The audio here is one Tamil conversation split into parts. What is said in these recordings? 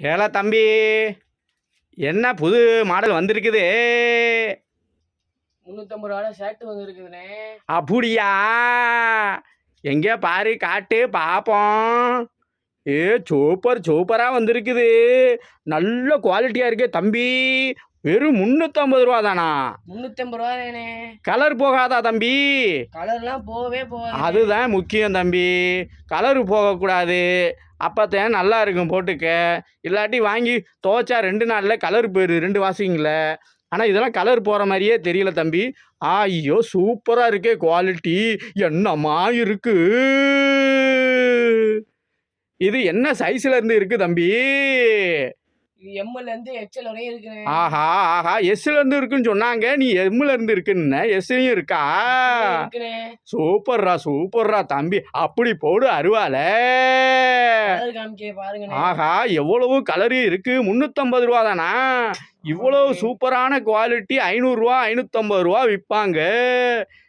ஏல தம்பி என்ன புது மாடல் வந்திருக்குது? முந்நூற்றம்பது ரூபால ஷர்ட் வந்துருக்குதுண்ணே. அப்படியா? எங்கே பாரு காட்டு பார்ப்போம் ஏ சூப்பர் சூப்பராக வந்திருக்குது. நல்ல குவாலிட்டியாக இருக்கே தம்பி. வெறும் முந்நூற்றம்பது ரூபா தானா முந்நூற்றம்பது ரூபாண்ணே கலர் போகாதா தம்பி? கலர்லாம் போகவே போகாது அதுதான் முக்கியம் தம்பி. கலரு போகக்கூடாது. அப்போத்தான் நல்லா இருக்கும் போட்டுக்க. இல்லாட்டி வாங்கி துவைச்சா ரெண்டு நாளில் கலர் போயிடுது ரெண்டு வாசிங்கள ஆனால் இதெல்லாம் கலர் போகிற மாதிரியே தெரியல தம்பி. ஐயோ சூப்பராக இருக்கே குவாலிட்டி என்னம்மா இருக்கு? இது என்ன சைஸ்ல இருந்து தம்பி? எக்ஸல் வரையும் ஆஹா ஆஹா எஸ்ல இருந்து இருக்குன்னு சொன்னாங்க. நீ எம்ல இருந்து இருக்குன்னு. எஸ்லையும் இருக்கா? சூப்பர்ரா சூப்பர்ரா தம்பி. அப்படி போடு அருவால ஆஹா எவ்வளவு கலரு இருக்கு? முந்நூற்றம்பது ரூபா தானா இவ்வளவு சூப்பரான குவாலிட்டி ஐநூறுரூவா ஐநூற்றம்பது ரூபா விற்பாங்க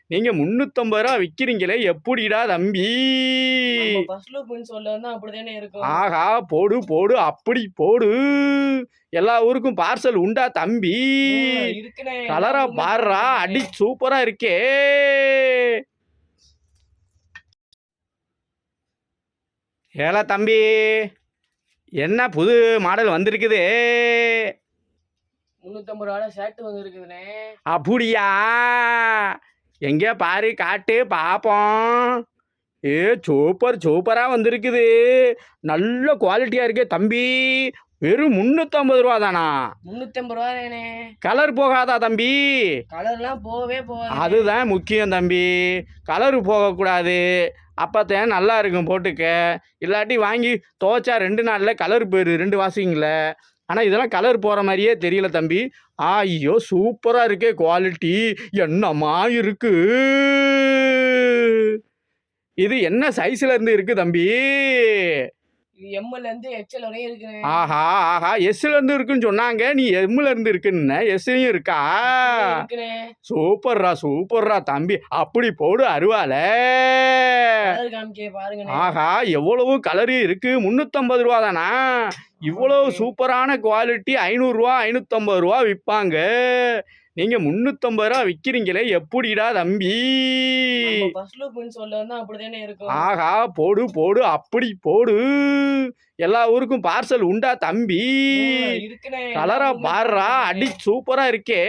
நீங்கள் முந்நூற்றம்பது ரூபா விற்கிறீங்களே எப்படிடா தம்பி? ஆஹா போடு போடு அப்படி போடு. எல்லா ஊருக்கும் பார்சல் உண்டா தம்பி? கலரா பாடுறா அடி சூப்பரா இருக்கே. ஏல தம்பி என்ன புது மாடல் வந்திருக்குது? முந்நூற்றம்பது ரூபால ஷர்ட் வந்துருக்குதுண்ணே அப்படியா? எங்கே பாரு காட்டு பார்ப்போம் ஏ சூப்பர் சூப்பராக வந்திருக்குது. நல்ல குவாலிட்டியாக இருக்கே தம்பி. வெறும் முந்நூற்றம்பது ரூபா தானா முந்நூற்றம்பது ரூபாண்ணே கலர் போகாதா தம்பி? கலர்லாம் போகவே போகாது அதுதான் முக்கியம் தம்பி. கலரு போகக்கூடாது. அப்போத்தான் நல்லா இருக்கும் போட்டுக்க. இல்லாட்டி வாங்கி துவைச்சா ரெண்டு நாளில் கலர் போயிடுது ரெண்டு வாசிங்கள. ஆனால் இதெல்லாம் கலர் போகிற மாதிரியே தெரியல தம்பி. ஐயோ சூப்பராக இருக்கே குவாலிட்டி என்னம்மா இருக்கு? இது என்ன சைஸ்ல இருந்து இருக்கு தம்பி? இருந்து வரையும் ஆஹா ஆஹா. எஸ்ல இருந்து இருக்குன்னு சொன்னாங்க. நீ எம்ல இருந்து இருக்குன்னு. எஸ்லையும் இருக்கா? சூப்பர்ரா சூப்பர்ரா தம்பி. அப்படி போடு அருவால ஆஹா எவ்வளவு கலரு இருக்கு? முந்நூற்றம்பது ரூபா தானா இவ்வளவு சூப்பரான குவாலிட்டி ஐநூறுரூவா ஐநூற்றம்பது ரூபா விற்பாங்க நீங்கள் முந்நூற்றம்பது ரூபா விற்கிறீங்களே எப்படிடா தம்பி? ஆஹா போடு போடு அப்படி போடு. எல்லா ஊருக்கும் பார்சல் உண்டா தம்பி? கலரா பாடுறா. அடி சூப்பரா இருக்கே.